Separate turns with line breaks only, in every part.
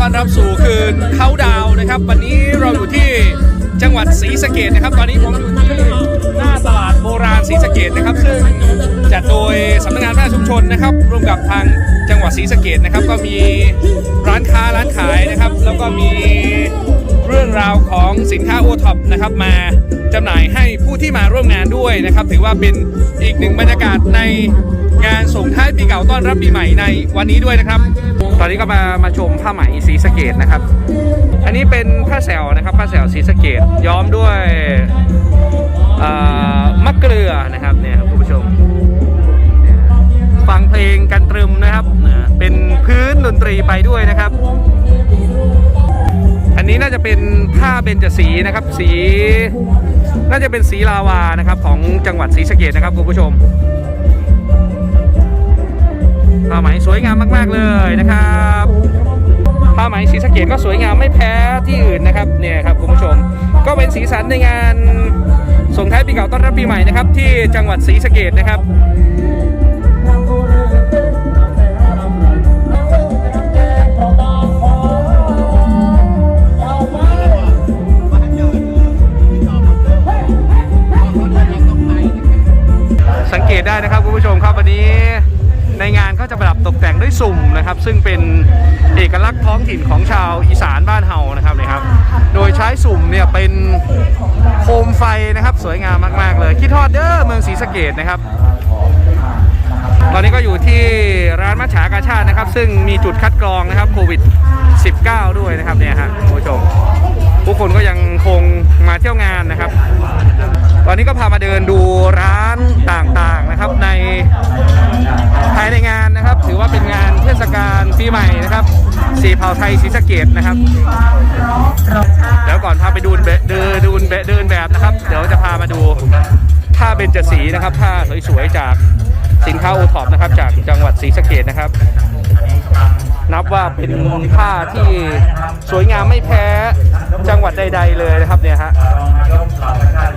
ต้อนรับสู่คืนเขาดาวนะครับ วันนี้เราอยู่ที่จังหวัดศรีสะเกดนะครับ ตอนนี้ผมอยู่ที่หน้าตลาดโบราณศรีสะเกดนะครับ ซึ่งจัดโดยสำนักงานพัฒนาชุมชนนะครับร่วมกับทางจังหวัดศรีสะเกดนะครับ ก็มีร้านค้าร้านขายนะครับ แล้วก็มีเรื่องราวของสินค้าโอท็อปนะครับมาจำหน่ายให้ผู้ที่มาร่วมงานด้วยนะครับ ถือว่าเป็นอีกหนึ่งบรรยากาศในงานส่งท้ายปีเก่าต้อนรับปีใหม่ในวันนี้ด้วยนะครับ ตอนนี้ก็มามาชมผ้าไหมสีสเกดนะครับ อันนี้เป็นผ้าแซวนะครับผ้าแซวสีสเกดย้อมด้วยมะเกลือนะครับเนี่ยครับคุณผู้ชมฟังเพลงกันตรึมนะครับเป็นพื้นดนตรีไปด้วยนะครับ อันนี้น่าจะเป็นผ้าเบญจสีนะครับ สี น่าจะเป็นสีลาวานะครับของจังหวัดศรีสะเกดนะครับคุณผู้ชม ผ้าไหมสวยงามมากๆเลยนะครับผ้าไหมศรีสะเกดก็สวยงามไม่แพ้ที่อื่นนะครับเนี่ยครับคุณผู้ชม ก็เป็นสีสันในงานส่งท้ายปีเก่าต้อนรับปีใหม่นะครับที่จังหวัดศรีสะเกดนะครับสังเกตได้นะครับคุณผู้ชมครับวันนี้ ในงานก็จะประดับตกแต่งด้วยสุ่มนะครับ ซึ่งเป็นเอกลักษณ์ท้องถิ่นของชาวอีสานบ้านเฮานะครับเนี่ยครับ โดยใช้สุ่มเนี่ยเป็นโคมไฟนะครับ สวยงามมาก ๆ เลย คิดทอดเด้อเมืองศรีสะเกดนะครับ ตอนนี้ก็อยู่ที่ร้านมัชฉากาชาตินะครับ ซึ่งมีจุดคัดกรองนะครับโควิด 19 ด้วยนะครับเนี่ยฮะคุณผู้ชมผู้คนก็ยังคงมาเที่ยวงานนะครับ ตอนนี้ก็พามาเดินดูร้านต่างๆนะครับใน ภายในงานนะครับ ถือว่าเป็นงานเทศกาลปีใหม่นะครับสีเผาไทยศรีสะเกดนะครับเดี๋ยวก่อนพาไปดูเบเดินดูเบเดินแบบนะครับ เดี๋ยวจะพามาดูผ้าเบญจสีนะครับผ้าสวยๆจากสินค้าโอท็อปนะครับ จากจังหวัดศรีสะเกดนะครับ นับว่าเป็นผ้าที่สวยงามไม่แพ้ จังหวัดใดๆเลยนะครับเนี่ยฮะ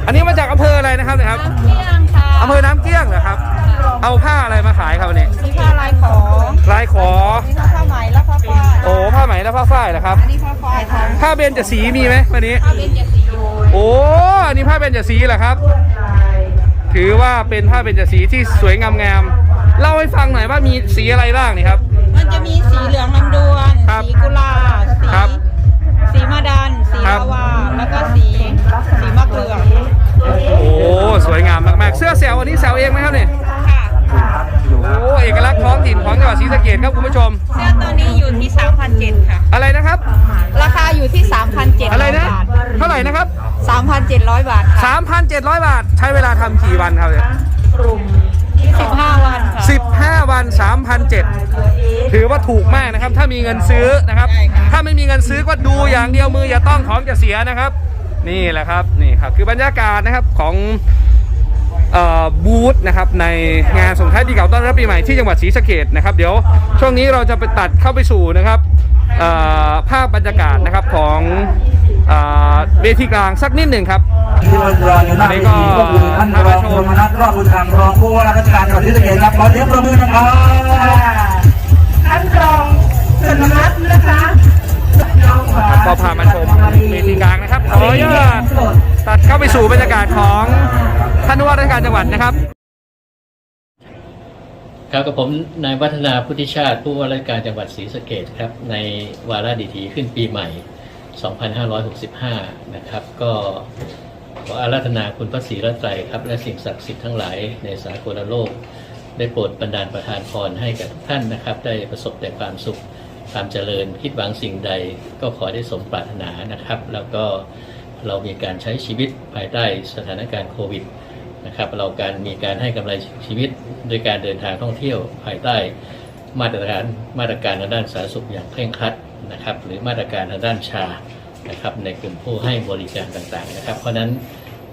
อันนี้มาจากอำเภออะไรนะครับเนี่ยครับ
เที่ยงค่ะ
อำเภอน้ำเกลี้ยงเหรอครับ เอาผ้าอะไรมาขายครับวันนี้
มีผ้าลายขอ
ลายขอ
มีผ้าผ้าไหมและผ้าฝ้าย
โอ้ผ้าไหมและผ้าฝ้ายเหรอครับ
อันนี้ผ้าฝ้ายค่ะ
ผ้าเบญจสีมีไหมวันนี้
ผ้าเบญจสีโย
โอ้อันนี้ผ้าเบญจสีเหรอครับ ถือว่าเป็นผ้าเบญจสีที่สวยงามๆเล่าให้ฟังหน่อยว่ามีสีอะไรบ้างนี่ครับ
มันจะมีสีเหลืองลำดวน
ครับ
สีกุหลาบสี
ครับ
สี
รี
สะเก
ดครับคุณผู้ชม
เสื้อตัวนี้อยู่ที่3,700ค่ะ
อะไรนะครับ
ราคาอยู่ที่ 3,700
อะไรนะ
บาท
เท่าไหร่นะครับ
3,700 บาทค่ะ
3,700 บาท ใช้เวลาทำกี่วันครับเนี่ย
15วันค่ะ
15 วัน3,007ถือว่าถูกมากนะครับ ถ้ามีเงินซื้อนะครับ
ใช่ค่ะ
ถ้าไม่มีเงินซื้อก็ดูอย่างเดียวมืออย่าต้องของจะเสียนะครับ นี่แหละครับ นี่ครับคือบรรยากาศนะครับของเอ่อ บูธนะครับในงานส่งท้ายปีเก่าต้อนรับปีใหม่ที่จังหวัดศรีสะเกดนะครับเดี๋ยวช่วงนี้เราจะไปตัดเข้าไปสู่นะครับภาพบรรยากาศนะครับของเวทีกลางสักนิดหนึ่งครับ
ที่รออยู่หน้าเวทีก็คือท่านรองกรมนัฐรอดบุญธรรมรองผู้ว่าราชการจังหวัดศรีสะเกษครับขอเสียงปรบมือนะครับ
ท่านรองสนนัทนะคะน้องขวา
ก็พามาชมเวทีกลางนะครับขออนุญาตตัดเข้าไปสู่บรรยากาศของ ท่านผู้ว่าราชการจังหวัดนะครับ
ครับกับผมนายวัฒนาพุทธิชาติผู้ว่าราชการจังหวัดศรีสะเกดครับในวาระดีถีขึ้นปีใหม่ 2565 นะครับ ก็ขออาราธนาคุณพระศรีรัตน์ครับและสิ่งศักดิ์สิทธิ์ทั้งหลายในสากลโลก ได้โปรดบันดาลประทานพรให้กับทุกท่านนะครับ ได้ประสบแต่ความสุขความเจริญคิดหวังสิ่งใดก็ขอได้สมปรารถนานะครับ แล้วก็เรามีการใช้ชีวิตภายใต้สถานการณ์โควิด นะครับเราการมีการให้กำไรชีวิตโดยการเดินทางท่องเที่ยวภายใต้ มาตรการมาตรการทางด้านสาธารณสุขอย่างเคร่งครัดนะครับ หรือมาตรการทางด้านชานะครับ ในกลุ่มผู้ให้บริการต่างๆนะครับ เพราะฉะนั้น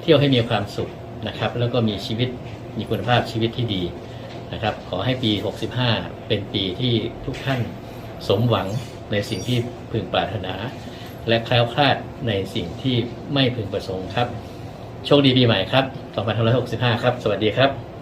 เที่ยวให้มีความสุขนะครับ แล้วก็มีชีวิตมีคุณภาพชีวิตที่ดีนะครับ ขอให้ปี 65 เป็นปีที่ทุกท่านสมหวังในสิ่งที่พึงปรารถนา และแคล้วคลาดในสิ่งที่ไม่พึงประสงค์ครับ โชคดีปีใหม่ครับ 2565 ครับ สวัสดีครับ